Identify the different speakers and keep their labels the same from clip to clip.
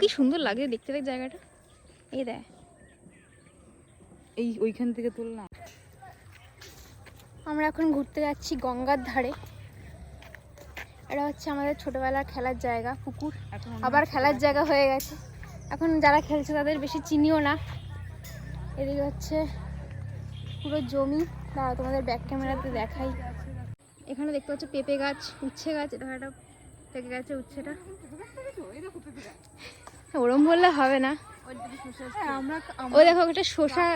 Speaker 1: কি সুন্দর লাগে দেখতে দেখ জায়গাটা। এই দেখ।
Speaker 2: এই ওইখান থেকে তুল না।
Speaker 1: আমরা এখন ঘুরতে যাচ্ছি গঙ্গার ধারে। এটা হচ্ছে আমাদের ছোটবেলার খেলার জায়গা পুকুর। আবার খেলার জায়গা হয়ে গেছে। এখন যারা খেলছে তাদের বেশি চিনিও না। এদিকে হচ্ছে পুরো জমি। দাঁড়া তোমাদের ব্যাক ক্যামেরাতে দেখাই। এখানে দেখতে পাচ্ছ পেঁপে গাছ উচ্ছে গাছ এটা একটা পেকে গেছে উচ্ছেটা। ওরম বললে হবে না। ও দেখো একটা শসা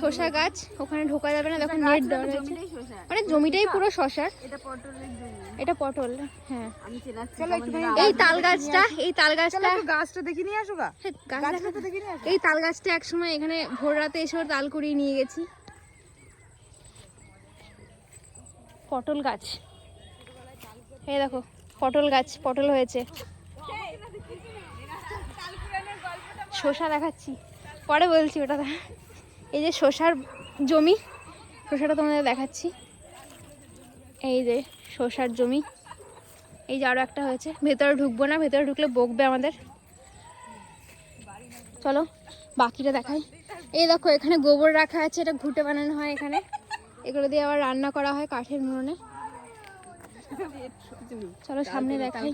Speaker 1: শসা গাছ ওখানে ঢোকা যাবে না দেখো নেট দেওয়া রয়েছে মানে জমিটাই পুরো
Speaker 2: এটা
Speaker 1: পটল হ্যাঁ। এই তাল গাছটা এই তাল গাছটা
Speaker 3: গাছটা দেখে নিয়ে আসো গা।
Speaker 1: হ্যাঁ, এই তাল গাছটা একসময় এখানে ভোর রাতে এসে তাল কুড়িয়ে নিয়ে গেছি। পটল গাছ। এই দেখো। পটল গাছ, পটল হয়েছে। শসা দেখাচ্ছি। পরে বলছি ওটা এই যে শসার জমি, শসাটা তোমাদের দেখাচ্ছি। এই যে শসার জমি। এই যে আরও একটা হয়েছে। ভেতরে ঢুকবো না, ভেতরে ঢুকলে বকবে আমাদের। চলো, বাকিটা দেখাই। এই দেখো, এখানে গোবর রাখা আছে, এটা ঘুটে বানানো হয় এখানে। এগুলো দিয়ে আবার রান্না করা হয় কাঠের উনুনে চলো সামনে দেখাই।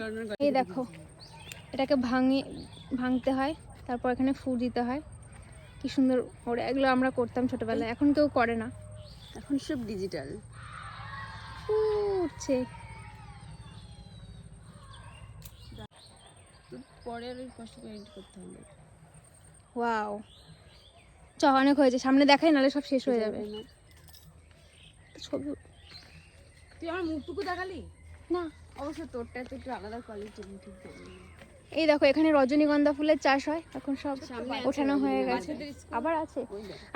Speaker 1: এই দেখো এটাকে ভাঙে ভাঙতে হয় তারপর এখানে ফুল দিতে হয়। কি সুন্দর ওরা এগুলো আমরা করতাম ছোটবেলায় এখন কেউ করে না।
Speaker 2: এখন সব ডিজিটাল
Speaker 1: ফু উঠছে
Speaker 2: পরে আর কষ্ট করে এডিট করতে হবে।
Speaker 1: ওয়াও চ অনেক হয়েছে। সামনে দেখাই নাহলে সব শেষ হয়ে যাবে। ছবি
Speaker 2: তুই আমার মুখটুকু দেখালি?
Speaker 1: না।
Speaker 2: অবশ্য তোরটা তো একটু আলাদা কোয়ালিটি ঠিক জানি
Speaker 1: এই দেখো এখানে রজনীগন্ধা ফুলের চাষ হয়। এখন সব ওঠানো হয়ে গেছে। আবার আছে।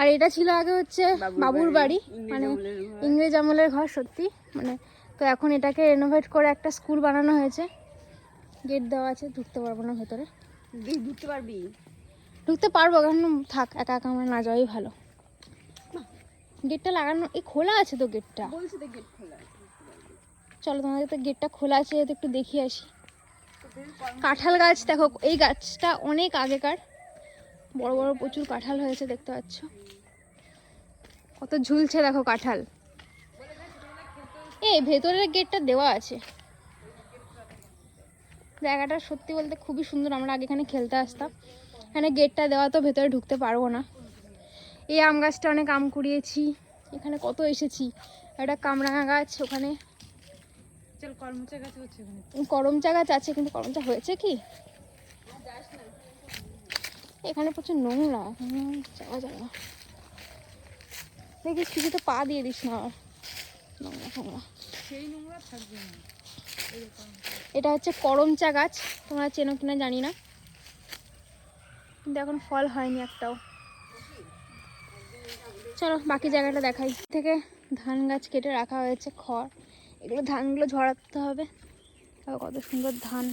Speaker 1: আর এটা ছিল আগে হচ্ছে বাবুর বাড়ি মানে ইংরেজ আমলের ঘর সত্যি। মানে তো এখন এটাকে রেনোভেট করে একটা স্কুল বানানো হয়েছে। গেট দেওয়া আছে ঢুকতে পারব না ভেতরে।
Speaker 2: ঢুকতে পারবি?
Speaker 1: ঢুকতে পারব কারণ থাক একা একা আমার না যাওয়াই ভালো। গেটটা লাগানো এই খোলা আছে তো গেটটা
Speaker 2: বলছি তো গেট খোলা
Speaker 1: চলো তোমাদের তো গেটটা খোলা আছে, যেহেতু একটু দেখিয়ে আসি। কাঁঠাল গাছ, দেখো, এই গাছটা অনেক আগেকার। বড় বড় প্রচুর কাঁঠাল হয়েছে, দেখতে পাচ্ছ। কত ঝুলছে, দেখো, কাঁঠাল। এই, ভেতরের গেটটা দেওয়া আছে। জায়গাটা সত্যি বলতে খুবই সুন্দর, আমরা আগে এখানে খেলতে আসতাম। এখানে গেটটা দেওয়া, তো ভেতরে ঢুকতে পারব না। এই আম গাছটা অনেক আম কুড়িয়েছি। এখানে কত এসেছি। একটা কামরাঙা গাছ, ওখানে
Speaker 3: চল কর্মচা গাছ হচ্ছে ওখানে
Speaker 1: করমচা গাছ আছে কিন্তু করমচা হয়েছে কি? এখানে প্রচুর নোংরা। যাওয়া যাবে না। দেখিস কিছুতে পা দিয়ে দিস না। নোংরা ফোংরা
Speaker 3: সেই নোংরা থাকবে না।
Speaker 1: এটা হচ্ছে করমচা গাছ। তোমরা চেনো কিনা জানি না। কিন্তু এখন ফল হয়নি একটাও। চলো বাকি জায়গাটা দেখাই। থেকে ধান গাছ কেটে রাখা হয়েছে খড়। এগুলো ধানগুলো ঝরাতে হবে। কত সুন্দর ধান।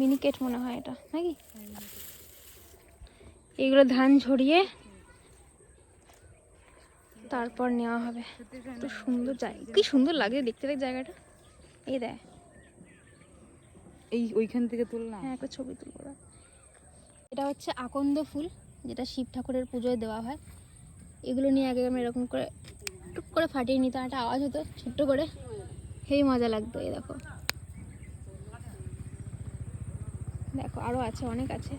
Speaker 1: মিনিকেট মনে হয় এটা নাকি? এগুলো ধান ঝরিয়ে তারপর নেওয়া হবে। কত সুন্দর জায়গা। কি সুন্দর লাগে দেখতে দেখ জায়গাটা। এই দেখ।
Speaker 2: এই ওইখান থেকে তুল না
Speaker 1: হ্যাঁ একটা ছবি তুলবো। এটা হচ্ছে আকন্দ ফুল যেটা শিব ঠাকুরের পুজোয় দেওয়া হয়। এগুলো নিয়ে আগে আমি এরকম করে টুক করে ফাটিয়ে নিতাম একটা আওয়াজ হতো ছোট্ট করে। হেবি মজা লাগতো এই দেখো। দেখো আরও আছে অনেক আছে।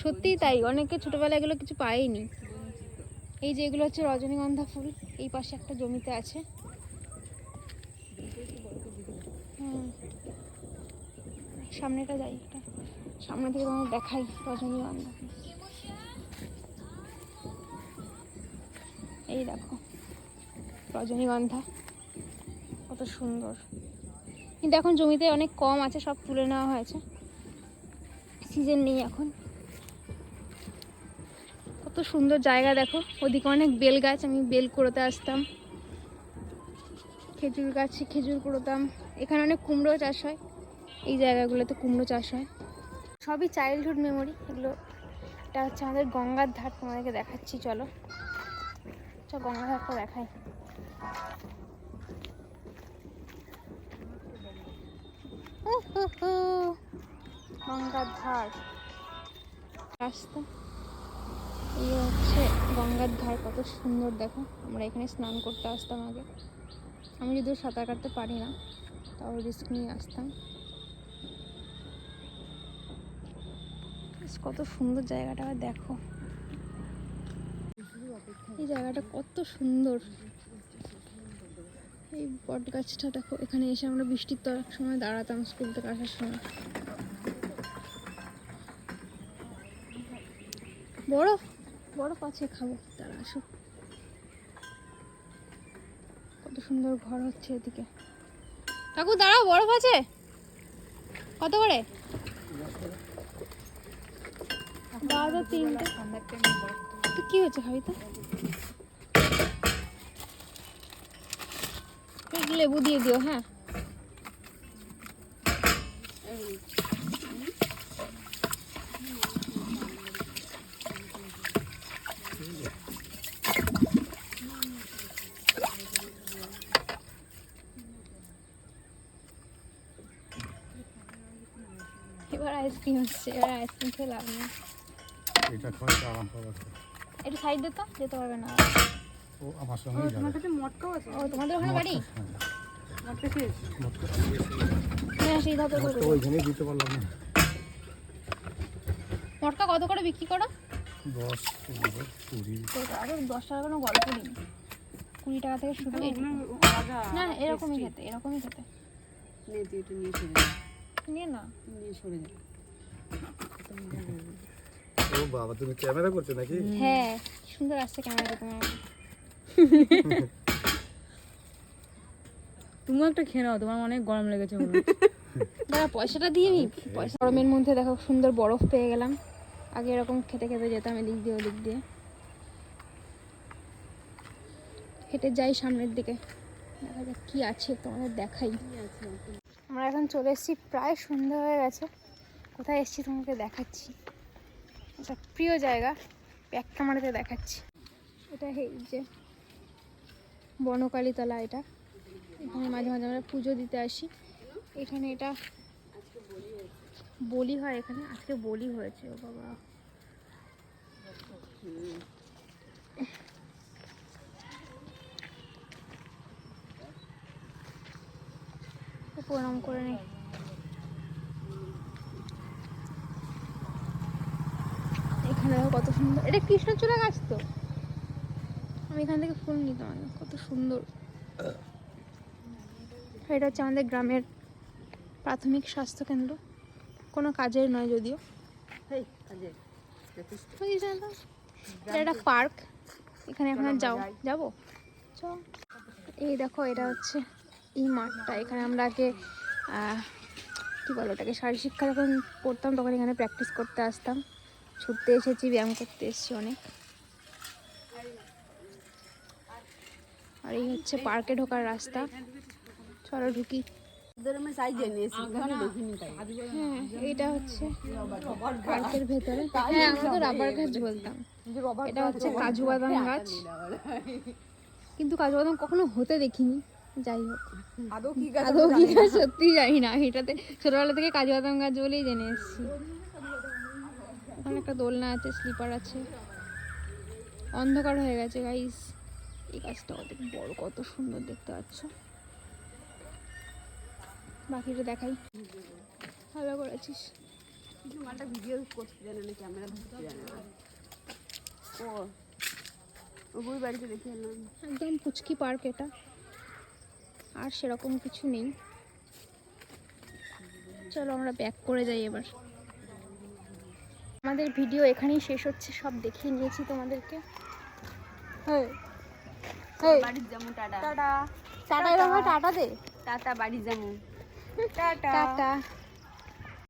Speaker 1: সত্যিই তাই অনেকে ছোটোবেলায় এগুলো কিছু পায়নি। এই যে এগুলো হচ্ছে রজনীগন্ধা ফুল এই পাশে একটা জমিতে আছে। সামনেটা যাই সামনে থেকে তোমার দেখাই রজনীগন্ধা। এই দেখো রজনীগন্ধা কত সুন্দর। কিন্তু এখন জমিতে অনেক কম আছে, সব তুলে নেওয়া হয়েছে। সিজন নেই এখন। কত সুন্দর জায়গা দেখো, ওদিকে অনেক বেল গাছ আমি বেল কুড়োতে আসতাম। খেজুর গাছে, খেজুর কুড়োতাম। এখানে অনেক কুমড়ো চাষ হয়, এই জায়গাগুলোতে কুমড়ো চাষ হয়। সবই চাইল্ডহুড মেমোরি এগুলো, এটা হচ্ছে আমাদের গঙ্গার ধার, তোমাদেরকে দেখাচ্ছি, চলো। চ গঙ্গার ধারটা দেখাই। গঙ্গার ধার। রাস্তা এই হচ্ছে গঙ্গার ধার, কত সুন্দর, দেখো। আমরা এখানে স্নান করতে আসতাম আগে। আমি যদিও সাঁতার কাটতে পারি না, তাও রিস্ক নিয়ে আসতাম। কত সুন্দর জায়গাটা, দেখো। জায়গাটা কত সুন্দর। এই বট গাছটা দেখো, এখানে এসে আমরা বৃষ্টির তো এক সময় দাঁড়াতাম স্কুল থেকে আসার সময়। বরফ বরফ আছে, খাব। তারা আসুক। কত সুন্দর ঘর হচ্ছে এদিকে। কাকু, দাঁড়াও, বরফ আছে? কত করে? তো কি হয়েছে খাবি তো লেবু দিয়ে দিও হ্যাঁ। এবার আইসক্রিম হচ্ছে এবার আইসক্রিম খেয়ে লাভ নেই।
Speaker 4: এটা খাওয়া আরাম পাবে
Speaker 1: একটু সাইড দে তো যেতে পারবে না।
Speaker 4: ও আমার সঙ্গে
Speaker 3: তোমার
Speaker 4: যাবে।
Speaker 3: কাছে মটকাও আছে?
Speaker 1: ও তোমাদের ওখানে বাড়ি?
Speaker 3: মটকা
Speaker 1: হ্যাঁ কত করে বিক্রি করো?
Speaker 4: দশ কুড়ি।
Speaker 1: দশ টাকা কোনো গল্প নেই। কুড়ি টাকা থেকে শুরু না এরকমই খেতে এরকমই খেতে।
Speaker 2: নিয়ে
Speaker 1: না।
Speaker 2: নিয়ে সরে যা।
Speaker 4: ও বাবা তুমি ক্যামেরা করছ নাকি?
Speaker 1: হ্যাঁ সুন্দর আসছে ক্যামেরাতে তোমার।
Speaker 2: তুমিও একটা খেয়ে নাও তোমার অনেক গরম লেগেছে
Speaker 1: দাঁড়া পয়সাটা দিয়ে নি। পয়সা গরমের মধ্যে দেখো সুন্দর বরফ পেয়ে গেলাম। আগে এরকম খেতে খেতে যেতাম এদিক দিয়ে ওদিক দিয়ে। হেঁটে যাই সামনের দিকে। দেখা যাক কি আছে তোমাদের দেখাই। আমরা এখন চলে এসেছি প্রায় সন্ধ্যা হয়ে গেছে। কোথায় এসেছি তোমাকে দেখাচ্ছি। একটা প্রিয় জায়গা ক্যামেরাতে দেখাচ্ছি। এটা এই যে বনকালীতলা এটা। এখানে মাঝে মাঝে আমরা পুজো দিতে আসি। এখানে এটা বলি হয় এখানে। আজকে বলি হয়েছে, ও বাবা। প্রণাম করে নেই এখানে কত সুন্দর। এটা কৃষ্ণচূড়া গাছ তো? আমি এখান থেকে ফুল নিতাম। কত সুন্দর। এটা হচ্ছে আমাদের গ্রামের প্রাথমিক স্বাস্থ্য কেন্দ্র কোনো কাজের নয় যদিও? এটা পার্ক। এখানে এখন যাও। যাব? এই দেখো এটা হচ্ছে এই মাঠটা এখানে আমরা আগে কি বলো ওটাকে শারীর শিক্ষা যখন পড়তাম তখন এখানে প্র্যাকটিস করতে আসতাম। ছুটতে এসেছি ব্যায়াম করতে এসেছি অনেক। আর এই হচ্ছে পার্কে ঢোকার রাস্তা। চলো ঢুকি। হ্যাঁ এটা হচ্ছে পার্কের ভেতরে। হ্যাঁ আমরা তো রাবার গাছ বলতাম। এটা হচ্ছে কাজু বাদাম গাছ। কিন্তু কাজু বাদাম কখনো হতে দেখিনি। যাই হোক।
Speaker 3: আদৌ
Speaker 1: আদৌ কি গাছ সত্যি জানি না। এটাতে ছোটবেলা থেকে কাজু বাদাম গাছ বলেই জেনে এসেছি। ওখানে একটা দোলনা আছে স্লিপার আছে। অন্ধকার হয়ে গেছে গাইস এই গাছটা অনেক বড় কত সুন্দর দেখতে পাচ্ছ। বাকিটা দেখাই। ভালো করেছিস।
Speaker 2: ভিডিও করতে জানে না ক্যামেরা ধরতে জানে না। ও বাড়িতে দেখে এলাম।
Speaker 1: একদম পুচকি পার্ক এটা। আর সেরকম কিছু নেই। চলো আমরা ব্যাক করে যাই এবার। আমাদের ভিডিও এখানেই শেষ হচ্ছে সব দেখিয়ে নিয়েছি তোমাদেরকে। হ্যাঁ। হ্যাঁ।
Speaker 2: বাড়ির যেমন টাটা।
Speaker 1: টাটা। টাটা টাটা দে।
Speaker 2: টাটা বাড়ি যেমন
Speaker 3: টাটা
Speaker 1: টাটা